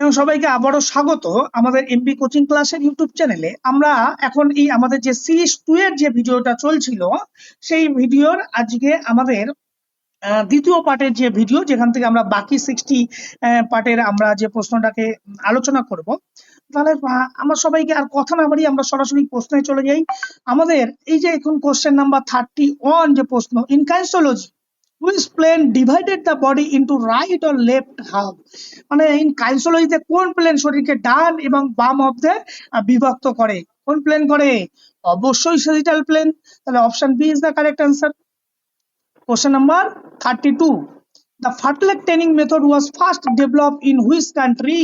এবং সবাইকে আবারও স্বাগত আমাদের এমবি কোচিং ক্লাসের ইউটিউব চ্যানেলে আমরা এখন এই আমাদের যে সিরিজ টু এর যে ভিডিওটা চলছিল, সেই ভিডিওর আজকে আমাদের দ্বিতীয় পার্টের যে ভিডিও যেখান থেকে আমরা বাকি সিক্সটি পার্টের আমরা যে প্রশ্নটাকে আলোচনা করব, তাহলে আমরা সবাইকে আর কথা না বাড়িয়ে আমরা সরাসরি প্রশ্নে চলে যাই। আমাদের এই যে এখন কোশ্চেন নাম্বার থার্টি ওয়ান যে প্রশ্ন in kinesiology which plane divided the body into right or left half মানে ইন কাইন্সোলজিতে কোন প্লেন শরীরকে ডান এবং বাম অব্দে বিভক্ত করে? কোন প্লেন করে? অবশ্যই সেজিটাল প্লেন তাহলে option B is the correct answer Question thirty 32. The Fartlek training method was first developed in which country?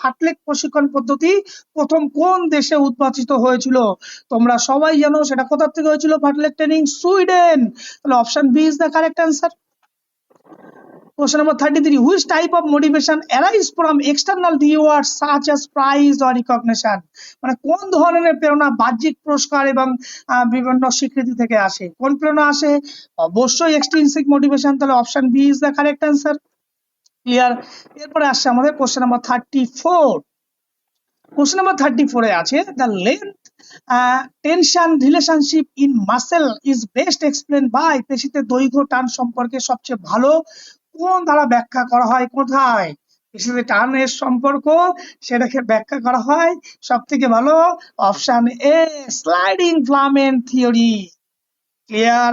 Fartlek প্রশিক্ষণ পদ্ধতি প্রথম কোন দেশে উদ্ভাসিত হয়েছিল? তোমরা সবাই জানো সেটা কোথা থেকে হয়েছিল? Fartlek training Sweden. তাহলে option B is the correct answer. Question number 33. Which type of motivation arise from external rewards such as prize or recognition? মানে কোন ধরনের প্রেরণা বাহ্যিক পুরস্কার এবং বিভিন্ন স্বীকৃতি থেকে আসে? কোন প্রেরণা আসে? অবশ্যই এক্সট্রিনসিক মোটিভেশন তাহলে option B is the correct answer. Clear এরপরে আসছে আমাদের question number thirty four question number thirty ফোরে আছে the length tension relationship in muscle is best explain by পেশিতে দৈর্ঘ্য, টান সম্পর্কে সবচেয়ে ভালো কোন দ্বারা ব্যাখ্যা করা হয়, কোথায়? পেশিতে টানের সম্পর্ক, সেটাকে ব্যাখ্যা করা হয়। সব থেকে ভালো option A sliding filament theory clear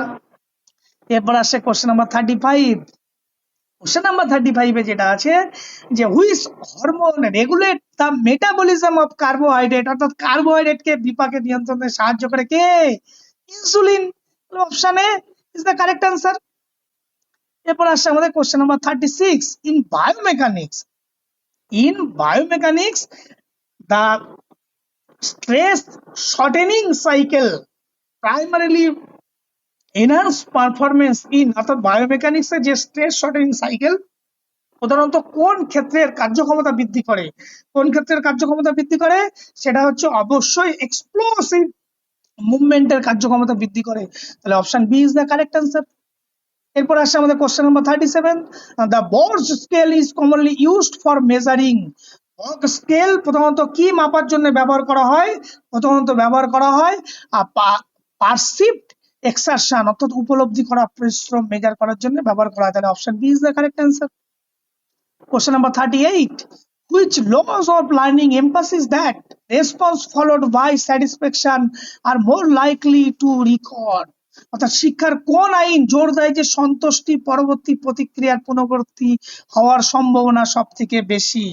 এরপর আসছে question number thirty five question number thirty ফাইভে যেটা আছে যে which hormone regulate the metabolism of carbohydrate অর্থাৎ কার্বোহাইড্রেটকে বিপাকে নিয়ন্ত্রণে সাহায্য করে কে? Insulin option A is the correct answer এরপর আসছে আমাদের question number thirty six in biomechanics in biomechanics the stress shortening cycle primarily enhance performance in অর্থাৎ বায়োমেকানিক্স এর যে স্ট্রেস শর্টেনিং সাইকেল প্রধানত কোন ক্ষেত্রের কার্যক্ষমতা বৃদ্ধি করে? কোন ক্ষেত্রের কার্যক্ষমতা বৃদ্ধি করে? সেটা হচ্ছে অবশ্যই এক্সপ্লোসিভ মুভমেন্টের কার্যক্ষমতা বৃদ্ধি করে। তাহলে option B is the correct answer এরপর আসছে আমাদের question number thirty seven the board scale is commonly used for measuring scale প্রধানত কি মাপার জন্য ব্যবহার করা হয়? প্রধানত ব্যবহার করা হয় পারসিভড এক্সারশন অর্থাৎ উপলব্ধি করা, পরিশ্রম মেজার করার জন্য ব্যবহার করা হয় তাহলে option B is the correct answer Question number 38. Which laws of learning emphasize that response followed by satisfaction are more likely to record? অর্থাৎ শিক্ষার কোন আইন জোর দেয় যে সন্তুষ্টি পরবর্তী প্রতিক্রিয়ার পুনরাবৃত্তি হওয়ার সম্ভাবনা সব থেকে বেশি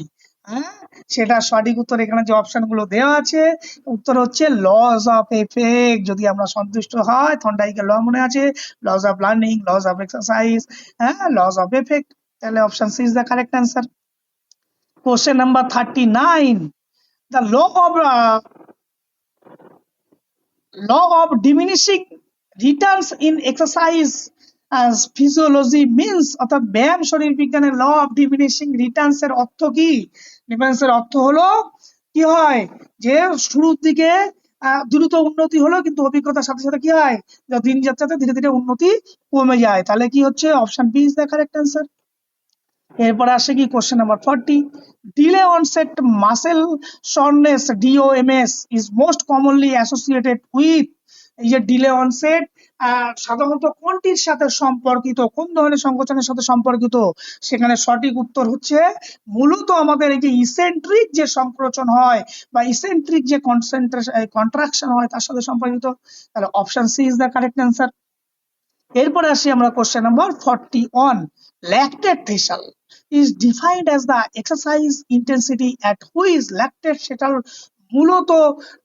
হ্যাঁ? সেটা সঠিক উত্তর এখানে যে অপশনগুলো দেওয়া আছে, উত্তর হচ্ছে লস অফ এফেক্ট যদি আমরা সন্তুষ্ট হয়, থন্ডাইকে ল মনে আছে laws of learning laws of exercise হ্যাঁ? লস অফ এফেক্ট তাহলে option C is the correct answer question number thirty nine the law of law of diminishing returns in exercise physiology means অর্থাৎ ব্যায়াম, শরীর বিজ্ঞানের ল of diminishing Returns এর অর্থ কি? Difference এর অর্থ হলো, কি হয়? যে শুরুর দিকে দ্রুত উন্নতি হলো, কিন্তু অভিজ্ঞতার সাথে সাথে কি হয়? দিন যাত্রাতে ধীরে ধীরে উন্নতি কমে যায়। তাহলে কি হচ্ছে? Option B is the correct answer এরপরে আসে কি question number forty delay onset muscle shortness DOMS is most commonly associated with এই যে ডিলে অনসেট সাধারণত কোনটির সাথে সম্পর্কিত, কোন ধরনের সংকোচনের সাথে সম্পর্কিত? সেখানে সঠিক উত্তর হচ্ছে, মূলত আমাদের এই যে ইসেন্ট্রিক যে সংকোচন হয় বা ইসেন্ট্রিক যে কনসেন্ট্রেশন কন্ট্রাকশন হয়, তার সাথে সম্পর্কিত, তাহলে option C is the correct answer এরপরে আসি আমরা question number forty one lactate is defined as the exercise intensity at which lactate সেটাল মূলত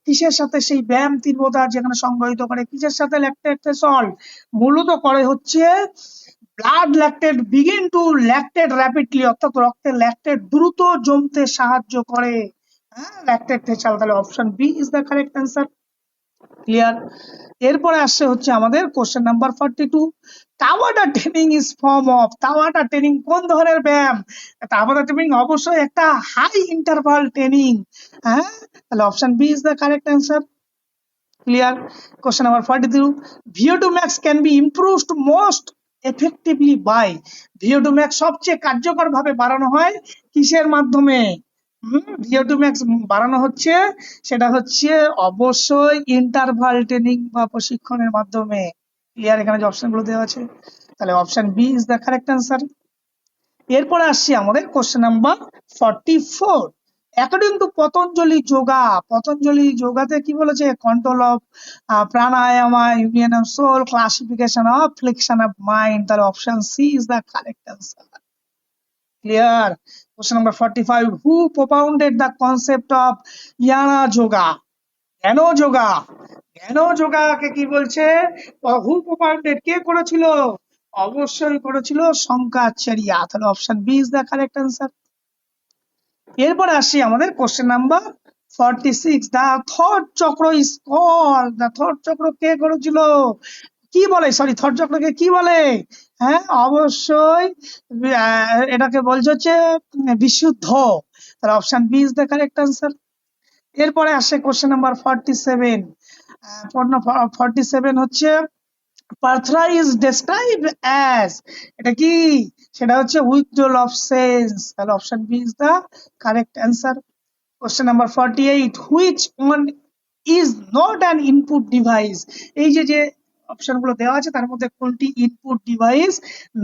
কিসের সাথে সেই ব্যায়াম তীব্রতা যেখানে সংগ্রহিত করে? কিসের সাথে ল্যাকটেট সল্ট মূলত করে হচ্ছে blood lactate begin to lactate rapidly অর্থাৎ রক্তে ল্যাকটেট দ্রুত জমতে সাহায্য করে। হ্যাঁ ল্যাকটেট থ্রেশল তাহলে option B is the correct answer clear এরপরে আসছে হচ্ছে আমাদের question number forty two টাওয়াটা training is form of টাওয়াটা training কোন ধরনের ব্যায়াম? টাওয়াটা ট্রেনিং অবশ্যই একটা হাই ইন্টারভাল ট্রেনিং হ্যাঁ? তাহলে option B is the correct answer clear question number forty two VO two max can be improved most effectively by VO two max সবচেয়ে কার্যকর ভাবে বাড়ানো হয় কিসের মাধ্যমে? ভিও টু ম্যাক্স বাড়ানো হচ্ছে, সেটা হচ্ছে অবশ্যই ইন্টারভাল ট্রেনিং বা প্রশিক্ষণের মাধ্যমে ক্লিয়ার এখানে যে অপশনগুলো দেওয়া আছে, তাহলে option B is the correct answer এরপরে আসছি আমাদের question number forty four according to Patanjali yoga, Patanjali যোগাতে কি বলেছে? Control of pranayama union of soul classification of flexion of mind তাহলে option C is the correct answer clear? Question number 45 who propounded the concept of yana yoga জ্ঞান যোগা জ্ঞান যোগাকে কি বলছে? হু propounded? কে করেছিল? অবশ্যই করেছিল শঙ্করাচার্য। তাহলে option B is the correct answer এরপরে আসি আমাদের question number forty six the third chakra is call the third chakra কে করেছিল? কি বলে? সরি থর্ড চক্রকে কি বলে? হ্যাঁ অবশ্যই এটাকে বলছে হচ্ছে বিশুদ্ধ। তাহলে option B is the correct answer এরপরে আসে question number forty seven forty seven হচ্ছে পার্থরা ইজ ডেসক্রাইব অ্যাজ এটা কি? সেটা হচ্ছে উইথড্রল অফ সেন্স তাহলে option B is the correct answer question number forty eight which one is not an input device এই যে যে অপশনগুলো দেওয়া আছে, তার মধ্যে কোনটি ইনপুট ডিভাইস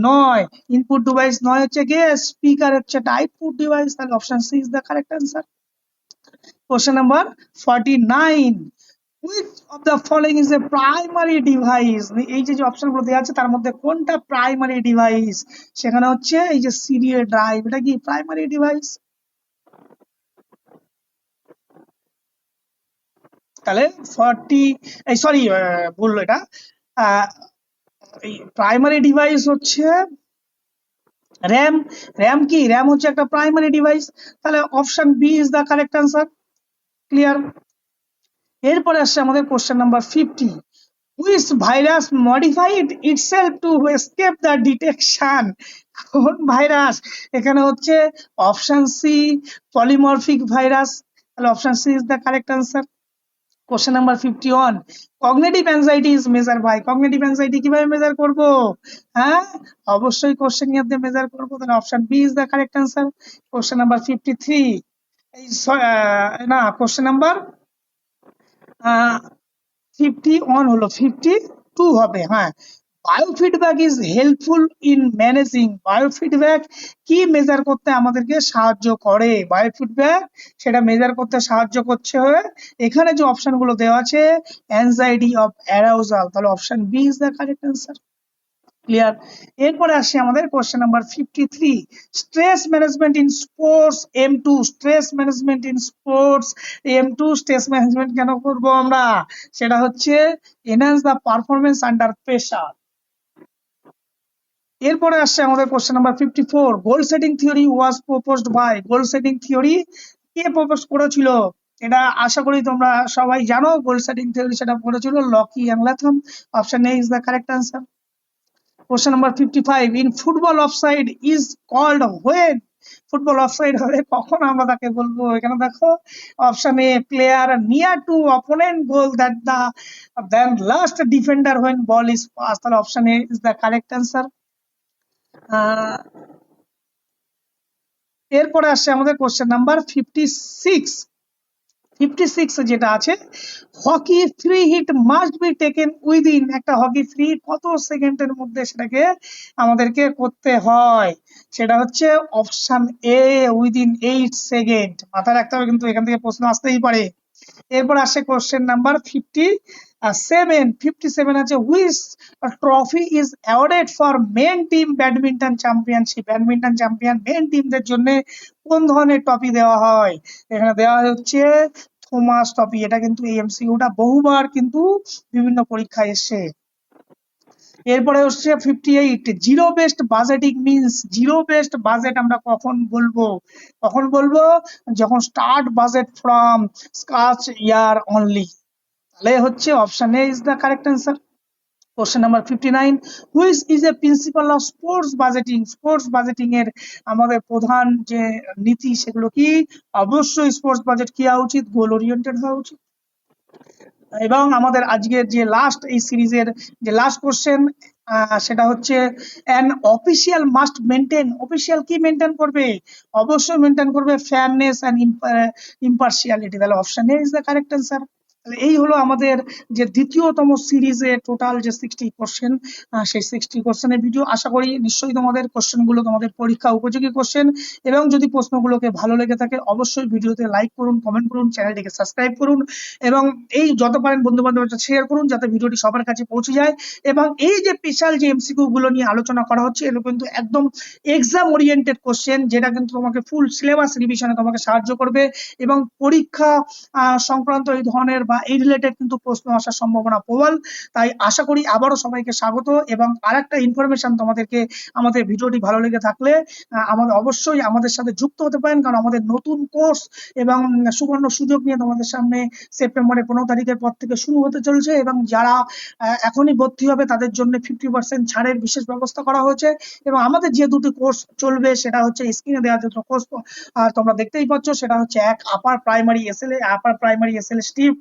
নয়? ইনপুট ডিভাইস নয় হচ্ছে গিয়ে স্পিকার হচ্ছে আউটপুট ডিভাইস তাহলে option C is the correct answer question number forty nine which of the following is a primary device এই যে অপশনগুলো দেওয়া আছে, তার মধ্যে কোনটা প্রাইমারি ডিভাইস সেখানে হচ্ছে এই যে সিরিয়াল ড্রাইভ এটা কি প্রাইমারি ডিভাইস তাহলে ফর্টি এই সরি ভুল এটা। প্রাইমারি ডিভাইস হচ্ছে র্যাম র্যাম কি? র্যাম হচ্ছে একটা প্রাইমারি ডিভাইস তাহলে option B is the correct answer clear এরপরে আসছে আমাদের question number fifty which virus modified itself to escape the detection কোন ভাইরাস এখানে হচ্ছে অপশন সি পলিমরফিক ভাইরাস তাহলে option C is the correct answer question number fifty one cognitive anxiety is measure by cognitive anxiety কীভাবে measure করব? হ্যাঁ? অবশ্যই question নিয়ে দিয়ে মেজার করব। তাহলে option B is the correct answer question number fifty three না কোশ্চেন নাম্বার ফিফটি ওয়ান হলো ফিফটি টু হবে হ্যাঁ। Biofeedback is helpful in managing biofeedback কি মেজার করতে আমাদেরকে সাহায্য করে? বায়োফিডব্যাক সেটা মেজার করতে সাহায্য করছে হয়ে এখানে যে অপশনগুলো দেওয়া আছে অ্যাংজাইটি অফ অ্যারাউজাল তাহলে option B is the correct answer clear এরপরে আসি আমাদের question number fifty three stress management in sports aim to stress management in sports aim to stress management কেন করব আমরা? সেটা হচ্ছে enhance the performance under pressure এরপরে আসছে আমাদের question number fifty four goal setting theory was proposed by goal setting theory K propose করেছিল? এটা আশা করি তোমরা সবাই জানো গোল সেটিং থিওরি সেটা করেছিল Lockie অ্যাংলাথম option A is the correct answer question number fifty five in football offside is called when football offside হলে কখন আমরা তাকে বলব? এখানে দেখো option A player near to opponent goal that the then last defender when ball is pass তাহলে option A is the correct answer এরপরে আসছে আমাদের question number fifty six fifty six যেটা আছে hockey free hit must be taken within একটা hockey free কত সেকেন্ডের মধ্যে সেটাকে আমাদেরকে করতে হয়? সেটা হচ্ছে option A within eight second মাথায় রাখতে হবে কিন্তু এখান থেকে প্রশ্ন আসতেই পারে। এরপর আসে question number fifty seven fifty seven আছে which trophy is awarded for men team badminton championship badminton champion men টিমদের জন্য কোন ধরনের ট্রফি দেওয়া হয়? এখানে দেওয়া হচ্ছে থমাস ট্রফি এটা কিন্তু এই এমসিউটা বহুবার কিন্তু বিভিন্ন পরীক্ষায় এসছে। এরপরে হচ্ছে fifty eight zero based budgeting means zero based budget আমরা কখন বলব? কখন বলব? যখন start budget from scratch year only তাহলে হচ্ছে option A is the correct answer question number fifty nine which is a principle of sports budgeting sports budgeting এর আমাদের প্রধান যে নীতি সেগুলো কি? অবশ্যই স্পোর্টস বাজেট কি হওয়া উচিত? গোল ওরিয়েন্টেড হওয়া উচিত। এবং আমাদের আজকের যে লাস্ট এই সিরিজের যে লাস্ট কোশ্চেন সেটা হচ্ছে an official must maintain official কি মেনটেন করবে? অবশ্যই মেনটেন করবে ফেয়ারনেস অ্যান্ড ইম্পার্সিয়ালিটি তাহলে option A is the correct answer এই হলো আমাদের যে দ্বিতীয়তম সিরিজে টোটাল যে সিক্সটি কোশ্চেন সেই সিক্সটি কোশ্চেনের ভিডিও আশা করি নিশ্চয়ই তোমাদের কোশ্চেনগুলো তোমাদের পরীক্ষা উপযোগী কোশ্চেন এবং যদি প্রশ্নগুলোকে ভালো লেগে থাকে, অবশ্যই ভিডিওতে লাইক করুন কমেন্ট করুন চ্যানেলটিকে সাবস্ক্রাইব করুন। এবং এই যত পারেন বন্ধু বান্ধবের শেয়ার করুন, যাতে ভিডিওটি সবার কাছে পৌঁছে যায়। এবং এই যে স্পেশাল যে এমসিকিউ গুলো নিয়ে আলোচনা করা হচ্ছে, এগুলো কিন্তু একদম এক্সাম ওরিয়েন্টেড কোশ্চেন যেটা কিন্তু তোমাকে ফুল সিলেবাস রিভিশনে তোমাকে সাহায্য করবে। এবং পরীক্ষা সংক্রান্ত এই ধরনের বা এই রিলেটেড কিন্তু প্রশ্ন আসার সম্ভাবনা প্রবল। তাই আশা করি আবারও সবাইকে স্বাগত এবং আরেকটা ইনফরমেশন তোমাদেরকে আমাদের ভিডিওটি ভালো লেগে থাকলে আমাদের অবশ্যই আমাদের সাথে যুক্ত হতে পারেন কারণ আমাদের নতুন কোর্স এবং সুবর্ণ সুযোগ নিয়ে তোমাদের সামনে সেপ্টেম্বরের পনেরো তারিখের পর থেকে শুরু হতে চলছে এবং যারা এখনই ভর্তি হবে তাদের জন্য ফিফটি পার্সেন্ট ছাড়ের বিশেষ ব্যবস্থা করা হয়েছে এবং আমাদের যে দুটি কোর্স চলবে সেটা হচ্ছে স্ক্রিনে দেওয়া দুটো কোর্স আর তোমরা দেখতেই পাচ্ছ সেটা হচ্ছে এক upper primary SLA upper primary SLA Steve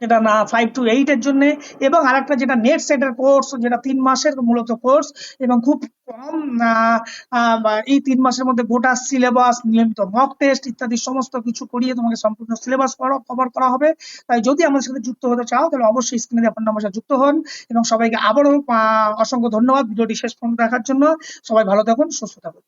যেটা না ফাইভ টু এইট এর জন্য এবং আরেকটা যেটা নেট সেটের কোর্স যেটা তিন মাসের মূলত কোর্স এবং খুব কম এই তিন মাসের মধ্যে গোটা সিলেবাস নিয়মিত মক টেস্ট ইত্যাদি সমস্ত কিছু করিয়ে তোমাকে সম্পূর্ণ সিলেবাস কভার করা হবে। তাই যদি আমাদের সাথে যুক্ত হতে চাও, তাহলে অবশ্যই স্ক্রিনে দেওয়া নাম্বার সাথে যুক্ত হন এবং সবাইকে আবারও অসংখ্য ধন্যবাদ। ভিডিওটি শেষ পর্যন্ত দেখার জন্য। সবাই ভালো থাকুন, সুস্থ থাকুন।